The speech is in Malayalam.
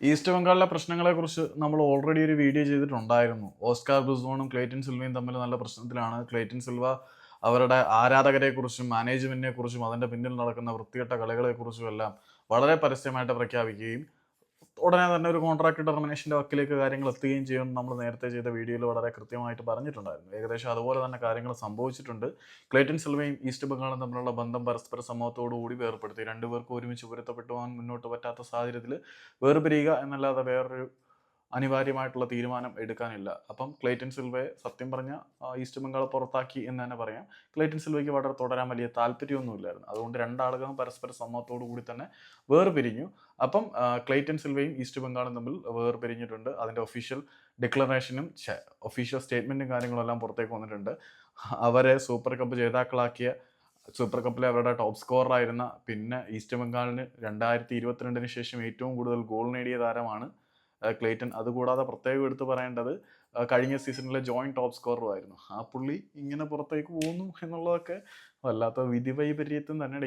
ഈസ്റ്റ് ബംഗാളിലെ പ്രശ്നങ്ങളെക്കുറിച്ച് നമ്മൾ ഓൾറെഡി ഒരു വീഡിയോ ചെയ്തിട്ടുണ്ടായിരുന്നു. ഓസ്കാർ ബ്രിസ്ബോണും ക്ലേറ്റൻ സിൽവയും തമ്മിൽ നല്ല പ്രശ്നത്തിലാണ്. ക്ലേറ്റൻ സിൽവ അവരുടെ ആരാധകരെക്കുറിച്ചും മാനേജ്മെന്റിനെ കുറിച്ചും അതിന്റെ പിന്നിൽ നടക്കുന്ന വൃത്തികെട്ട കളികളെക്കുറിച്ചും എല്ലാം വളരെ പരസ്യമായിട്ട് പ്രഖ്യാപിക്കുകയും ഉടനെ തന്നെ ഒരു കോൺട്രാക്ട് ടെർമിനേഷന്റെ വക്കിലേക്ക് കാര്യങ്ങൾ എത്തുകയും ചെയ്യുമെന്ന് നമ്മൾ നേരത്തെ ചെയ്ത വീഡിയോയിൽ വളരെ കൃത്യമായിട്ട് പറഞ്ഞിട്ടുണ്ടായിരുന്നു. ഏകദേശം അതുപോലെ തന്നെ കാര്യങ്ങൾ സംഭവിച്ചിട്ടുണ്ട്. ക്ലേറ്റൻ സിൽവയും ഈസ്റ്റ് ബംഗാളും തമ്മിലുള്ള ബന്ധം പരസ്പര സമൂഹത്തോടുകൂടി വേർപ്പെടുത്തി. രണ്ടുപേർക്കും ഒരുമിച്ച് പൊരുത്തപ്പെട്ടു പോകാൻ മുന്നോട്ട് പറ്റാത്ത സാഹചര്യത്തിൽ വേർപിരിയുക എന്നല്ലാതെ വേറൊരു അനിവാര്യമായിട്ടുള്ള തീരുമാനം എടുക്കാനില്ല. അപ്പം ക്ലേറ്റൻ സിൽവയെ സത്യം പറഞ്ഞ ഈസ്റ്റ് ബംഗാൾ പുറത്താക്കി എന്ന് തന്നെ പറയാം. ക്ലേറ്റൻ സിൽവയ്ക്ക് വളരെ തുടരാൻ വലിയ താല്പര്യമൊന്നുമില്ലായിരുന്നു. അതുകൊണ്ട് രണ്ടാളുകളും പരസ്പര സമ്മതത്തോടു കൂടി തന്നെ വേർപിരിഞ്ഞു. അപ്പം ക്ലേറ്റൻ സിൽവയും ഈസ്റ്റ് ബംഗാളും തമ്മിൽ വേർപിരിഞ്ഞിട്ടുണ്ട്. അതിന്റെ ഒഫീഷ്യൽ ഡിക്ലറേഷനും ഒഫീഷ്യൽ സ്റ്റേറ്റ്മെന്റും കാര്യങ്ങളും എല്ലാം പുറത്തേക്ക് വന്നിട്ടുണ്ട്. അവരെ സൂപ്പർ കപ്പ് ജേതാക്കളാക്കിയ സൂപ്പർ കപ്പിലെ അവരുടെ ടോപ്പ് സ്കോറായിരുന്ന പിന്നെ ഈസ്റ്റ് ബംഗാളിന് രണ്ടായിരത്തി ഇരുപത്തിരണ്ടിന് ശേഷം ഏറ്റവും കൂടുതൽ ഗോൾ നേടിയ താരമാണ് ആ, ക്ലേറ്റൻ. അതുകൂടാതെ പ്രത്യേകം എടുത്തു പറയേണ്ടത് കഴിഞ്ഞ സീസണിലെ ജോയിന്റ് ടോപ്പ് സ്കോറും ആയിരുന്നു ആ പുള്ളി ഇങ്ങനെ പുറത്തേക്ക് പോകുന്നു എന്നുള്ളതൊക്കെ വല്ലാത്ത വിധി വൈപര്യത്വം തന്നെ